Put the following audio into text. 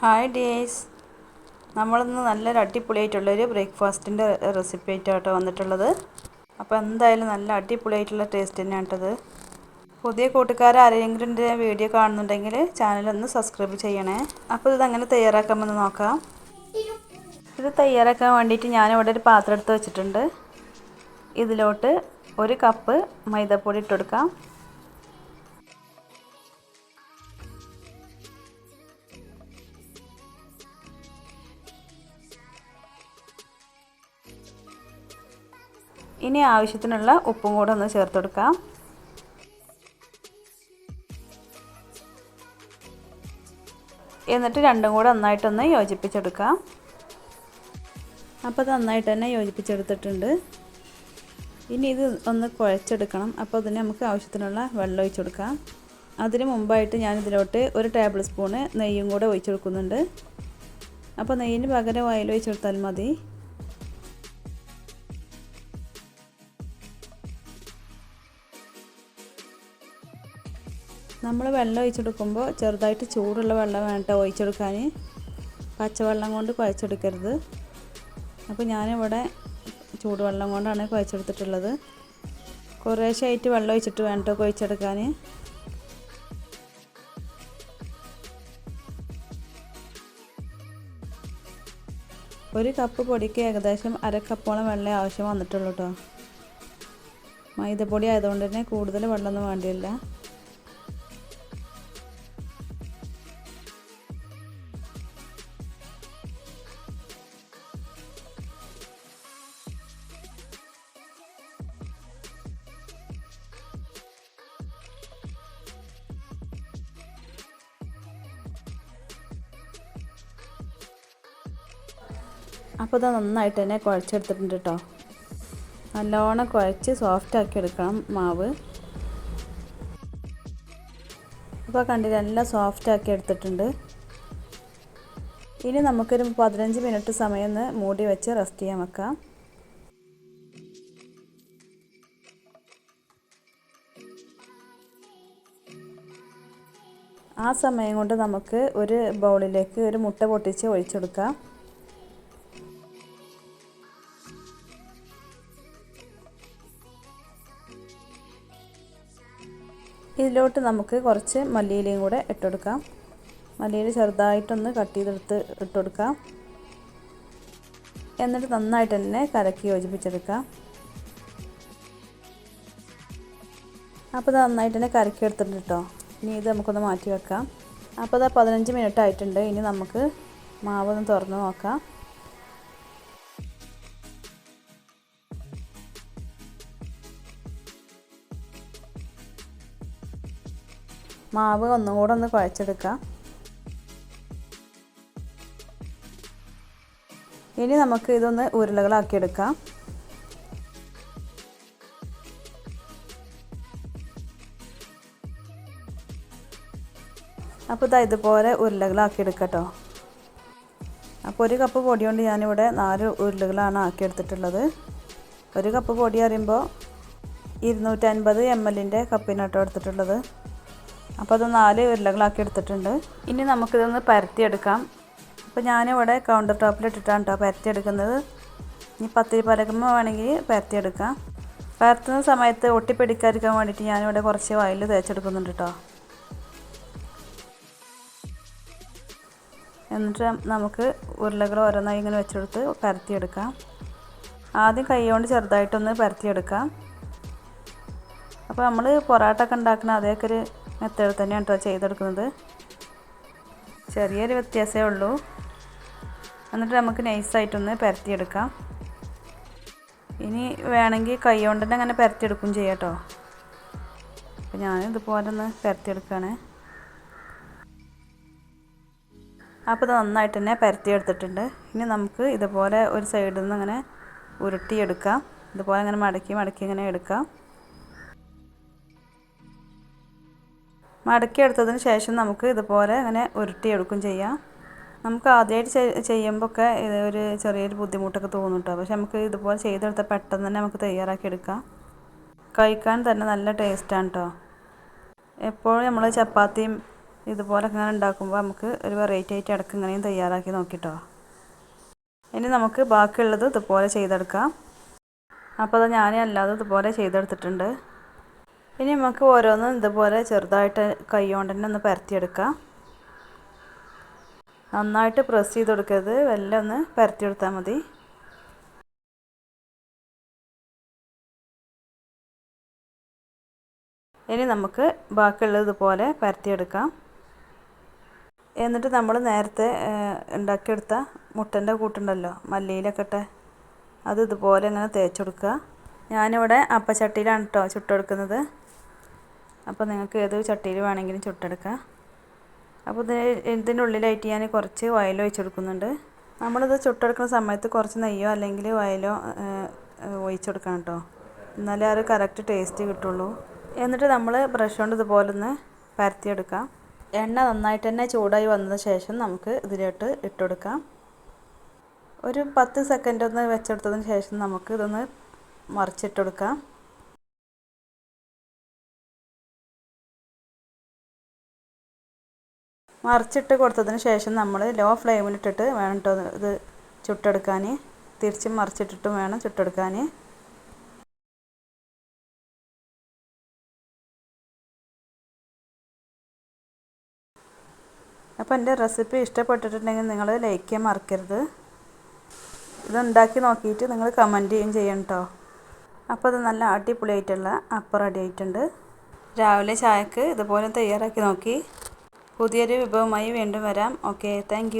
Hi days നമ്മളിന്ന് നല്ലൊരു അടിപൊളിയായിട്ടുള്ളൊരു ബ്രേക്ക്ഫാസ്റ്റിന്റെ recipe ആയിട്ടാണ് വന്നിട്ടുള്ളത്. അപ്പോൾ എന്തായാലും നല്ല അടിപൊളിയായിട്ടുള്ള ടേസ്റ്റ് തന്നെയാണ് കേട്ടത് പുതിയ കൂട്ടുകാർ ആരെങ്കിലും വീഡിയോ കാണുന്നുണ്ടെങ്കിൽ ചാനലൊന്ന് സബ്സ്ക്രൈബ് ചെയ്യണേ. അപ്പോൾ ഇത് അങ്ങനെ തയ്യാറാക്കാമെന്ന് നോക്കാം. ഇത് തയ്യാറാക്കാൻ വേണ്ടിയിട്ട് ഞാനിവിടെ ഒരു പാത്രം എടുത്ത് വെച്ചിട്ടുണ്ട്. ഇതിലോട്ട് ഒരു കപ്പ് മൈദപ്പൊടി ഇട്ടെടുക്കാം ഇനി ആവശ്യത്തിനുള്ള ഉപ്പും കൂടെ ഒന്ന് ചേർത്ത് കൊടുക്കാം. എന്നിട്ട് രണ്ടും കൂടെ നന്നായിട്ടൊന്ന് യോജിപ്പിച്ചെടുക്കാം. അപ്പോൾ അത് നന്നായിട്ട് തന്നെ യോജിപ്പിച്ചെടുത്തിട്ടുണ്ട്. ഇനി ഇത് ഒന്ന് കുഴച്ചെടുക്കണം. അപ്പോൾ അതിന് നമുക്ക് ആവശ്യത്തിനുള്ള വെള്ളം ഒഴിച്ചു കൊടുക്കാം. അതിന് മുമ്പായിട്ട് ഞാൻ ഇതിലോട്ട് ഒരു ടേബിൾ സ്പൂണ് നെയ്യും കൂടെ ഒഴിച്ചു കൊടുക്കുന്നുണ്ട്. അപ്പോൾ നെയ്യിന് പകരം ഓയിൽ ഒഴിച്ചു കൊടുത്താൽ മതി. നമ്മൾ വെള്ളം ഒഴിച്ചെടുക്കുമ്പോൾ ചെറുതായിട്ട് ചൂടുള്ള വെള്ളം വേണ്ട ഒഴിച്ചെടുക്കാൻ പച്ചവെള്ളം കൊണ്ട് കുഴച്ചെടുക്കരുത്. അപ്പോൾ ഞാനിവിടെ ചൂടുവെള്ളം കൊണ്ടാണ് കുഴച്ചെടുത്തിട്ടുള്ളത്. കുറേശ്ശായിട്ട് വെള്ളം ഒഴിച്ചിട്ട് വേണ്ട കുഴച്ചെടുക്കാൻ ഒരു കപ്പ് പൊടിക്ക് ഏകദേശം അര കപ്പോളം വെള്ളം ആവശ്യം വന്നിട്ടുള്ളൂ കേട്ടോ മൈദപ്പൊടി ആയതുകൊണ്ട് തന്നെ കൂടുതൽ വെള്ളമൊന്നും വേണ്ടിയില്ല അപ്പോൾ ഇത് നന്നായിട്ട് തന്നെ കുഴച്ചെടുത്തിട്ടുണ്ട് കേട്ടോ. നല്ലോണം കുഴച്ച് സോഫ്റ്റ് ആക്കി എടുക്കണം മാവ്. അപ്പോൾ കണ്ടില്ല എല്ലാം സോഫ്റ്റ് ആക്കി എടുത്തിട്ടുണ്ട്. ഇനി നമുക്കൊരു പതിനഞ്ച് മിനിറ്റ് സമയം ഒന്ന് മൂടി വെച്ച് റെസ്റ്റ് ചെയ്യാൻ വെക്കാം. ആ സമയം കൊണ്ട് നമുക്ക് ഒരു ബൗളിലേക്ക് ഒരു മുട്ട പൊട്ടിച്ച് ഒഴിച്ചെടുക്കാം. ഇതിലോട്ട് നമുക്ക് കുറച്ച് മല്ലിയിലയും കൂടെ ഇട്ടുകൊടുക്കാം മല്ലിയില ചെറുതായിട്ടൊന്ന് കട്ട് ചെയ്തെടുത്ത് ഇട്ടുകൊടുക്കാം എന്നിട്ട് നന്നായിട്ട് തന്നെ കലക്കി യോജിപ്പിച്ചെടുക്കാം. അപ്പോൾ ഇത് നന്നായിട്ട് തന്നെ കലക്കി എടുത്തിട്ടുണ്ട് കേട്ടോ ഇനി ഇത് നമുക്കൊന്ന് മാറ്റി വെക്കാം. അപ്പോൾ ഇത് പതിനഞ്ച് മിനിറ്റ് ആയിട്ടുണ്ട്. ഇനി നമുക്ക് മാവ് ഒന്ന് തുറന്ന് നോക്കാം. മാവ് ഒന്നും കൂടെ ഒന്ന് കുഴച്ചെടുക്കാം. ഇനി നമുക്ക് ഇതൊന്ന് ഉരുളകളാക്കി എടുക്കാം അപ്പോൾ ഇതാ ഇതുപോലെ ഉരുളകളാക്കി എടുക്കട്ടോ അപ്പോൾ ഒരു കപ്പ് പൊടി കൊണ്ട് ഞാനിവിടെ നാല് ഉരുളകളാണ് ആക്കിയെടുത്തിട്ടുള്ളത്. ഒരു കപ്പ് പൊടി അറിയുമ്പോൾ ഇരുന്നൂറ്റൻപത് എം എല്ലിന്റെ കപ്പിനാട്ടോ എടുത്തിട്ടുള്ളത്. അപ്പോൾ അത് നാല് ഉരുളകളാക്കി എടുത്തിട്ടുണ്ട്. ഇനി നമുക്കിതൊന്ന് പരത്തിയെടുക്കാം. അപ്പോൾ ഞാനിവിടെ കൗണ്ടർ ടോപ്പിൽ ടോപ്പിലിട്ടിട്ടാണ് കേട്ടോ പരത്തിയെടുക്കുന്നത്. ഇനി പത്തിരി പരക്കുമ്പോൾ വേണമെങ്കിൽ പരത്തിയെടുക്കാം. പരത്തുന്ന സമയത്ത് ഒട്ടിപ്പിടിക്കാതിരിക്കാൻ വേണ്ടിയിട്ട് ഞാനിവിടെ കുറച്ച് വയൽ തേച്ചെടുക്കുന്നുണ്ട് കേട്ടോ എന്നിട്ട് നമുക്ക് ഉരുളകൾ ഓരോന്നായി ഇങ്ങനെ വെച്ചെടുത്ത് പരത്തിയെടുക്കാം. ആദ്യം കൈ കൊണ്ട് ചെറുതായിട്ടൊന്ന് പരത്തിയെടുക്കാം. അപ്പോൾ നമ്മൾ പൊറാട്ട ഒക്കെ ഉണ്ടാക്കുന്ന അതേക്കെ ഒരു മെത്തേഡ് തന്നെയാണ് കേട്ടോ ചെയ്തെടുക്കുന്നത്. ചെറിയൊരു വ്യത്യാസമേ ഉള്ളൂ. എന്നിട്ട് നമുക്ക് നൈസായിട്ടൊന്ന് പരത്തിയെടുക്കാം. ഇനി വേണമെങ്കിൽ കൈ കൊണ്ട് തന്നെ അങ്ങനെ പരത്തിയെടുക്കും ചെയ്യാം കേട്ടോ. അപ്പോൾ ഞാൻ ഇതുപോലെ ഒന്ന് പരത്തിയെടുക്കുകയാണ്. അപ്പോൾ ഇത് നന്നായിട്ട് തന്നെ പരത്തിയെടുത്തിട്ടുണ്ട്. ഇനി നമുക്ക് ഇതുപോലെ ഒരു സൈഡിൽ നിന്ന് അങ്ങനെ ഉരുട്ടിയെടുക്കാം. ഇതുപോലെ അങ്ങനെ മടക്കി മടക്കി ഇങ്ങനെ എടുക്കാം. മടക്കി എടുത്തതിന് ശേഷം നമുക്ക് ഇതുപോലെ അങ്ങനെ ഉരുട്ടിയെടുക്കും ചെയ്യാം. നമുക്ക് ആദ്യമായിട്ട് ചെയ്യുമ്പോൾ ഒക്കെ ഇത് ഒരു ചെറിയൊരു ബുദ്ധിമുട്ടൊക്കെ തോന്നും കേട്ടോ പക്ഷെ നമുക്ക് ഇതുപോലെ ചെയ്തെടുത്താൽ പെട്ടെന്ന് തന്നെ നമുക്ക് തയ്യാറാക്കി എടുക്കാം കഴിക്കാൻ തന്നെ നല്ല ടേസ്റ്റാണ് കേട്ടോ എപ്പോഴും നമ്മൾ ചപ്പാത്തിയും ഇതുപോലെ ഇങ്ങനെ ഉണ്ടാക്കുമ്പോൾ നമുക്ക് ഒരു വെറൈറ്റി ആയിട്ട് ഇടയ്ക്ക് ഇങ്ങനെയും തയ്യാറാക്കി നോക്കിട്ടോ ഇനി നമുക്ക് ബാക്കിയുള്ളത് ഇതുപോലെ ചെയ്തെടുക്കാം. അപ്പോൾ അത് ഞാൻ അല്ലാതെ ഇതുപോലെ ചെയ്തെടുത്തിട്ടുണ്ട്. ഇനി നമുക്ക് ഓരോന്നും ഇതുപോലെ ചെറുതായിട്ട് കൈകൊണ്ട് തന്നെ ഒന്ന് പരത്തിയെടുക്കാം. നന്നായിട്ട് പ്രസ് ചെയ്ത് കൊടുക്കരുത്. വെല്ലം ഒന്ന് പരത്തിയെടുത്താൽ മതി. ഇനി നമുക്ക് ബാക്കിയുള്ളത് ഇതുപോലെ പരത്തിയെടുക്കാം. എന്നിട്ട് നമ്മൾ നേരത്തെ ഉണ്ടാക്കിയെടുത്ത മുട്ടന്റെ കൂട്ടുണ്ടല്ലോ മല്ലിയിലൊക്കെ ഇട്ട് അത് ഇതുപോലെ ഇങ്ങനെ തേച്ചെടുക്കുക ഞാനിവിടെ അപ്പച്ചട്ടിയിലാണ് കേട്ടോ ചുട്ടെടുക്കുന്നത്. അപ്പോൾ നിങ്ങൾക്ക് ഏത് ചട്ടിയിൽ വേണമെങ്കിലും ചുട്ടെടുക്കാം. അപ്പോൾ ഇത് ഇതിന്റെ ഉള്ളിലായിട്ട് ഞാൻ കുറച്ച് ഓയിൽ ഒഴിച്ചു കൊടുക്കുന്നുണ്ട്. നമ്മളിത് ചുട്ടെടുക്കുന്ന സമയത്ത് കുറച്ച് നെയ്യോ അല്ലെങ്കിൽ ഓയിലോ ഒഴിച്ച് കൊടുക്കണം കേട്ടോ. എന്നാലേ അത് കറക്റ്റ് ടേസ്റ്റ് കിട്ടുള്ളൂ. എന്നിട്ട് നമ്മൾ ബ്രഷ് കൊണ്ട് ഇതുപോലെ ഒന്ന് പരത്തിയെടുക്കാം. എണ്ണ നന്നായിട്ട് തന്നെ ചൂടായി വന്നതിന് ശേഷം നമുക്ക് ഇതിലോട്ട് ഇട്ടുകൊടുക്കാം ഒരു പത്ത് സെക്കൻഡ് ഒന്ന് വെച്ചെടുത്തതിന് ശേഷം നമുക്ക് ഇതൊന്ന് മറിച്ചിട്ടെടുക്കാം മറിച്ചിട്ട് കൊടുത്തതിന് ശേഷം നമ്മൾ ലോ ഫ്ലെയിമിലിട്ടിട്ട് വേണം കേട്ടോ ഇത് ചുട്ടെടുക്കാൻ. തിരിച്ചും മറിച്ചിട്ടിട്ടും വേണം ചുട്ടെടുക്കാൻ. അപ്പോൾ എന്റെ റെസിപ്പി ഇഷ്ടപ്പെട്ടിട്ടുണ്ടെങ്കിൽ നിങ്ങൾ ലൈക്ക് ചെയ്യാൻ മറക്കരുത്. ഇതുണ്ടാക്കി നോക്കിയിട്ട് നിങ്ങൾ കമന്റ് ചെയ്യും ചെയ്യണം കേട്ടോ അപ്പോൾ അത് നല്ല അടിപൊളിയായിട്ടുള്ള അപ്പം റെഡി ആയിട്ടുണ്ട്. രാവിലെ ചായക്ക് ഇതുപോലെ തയ്യാറാക്കി നോക്കി. പുതിയൊരു വിഭവമായി വീണ്ടും വരാം. Okay thank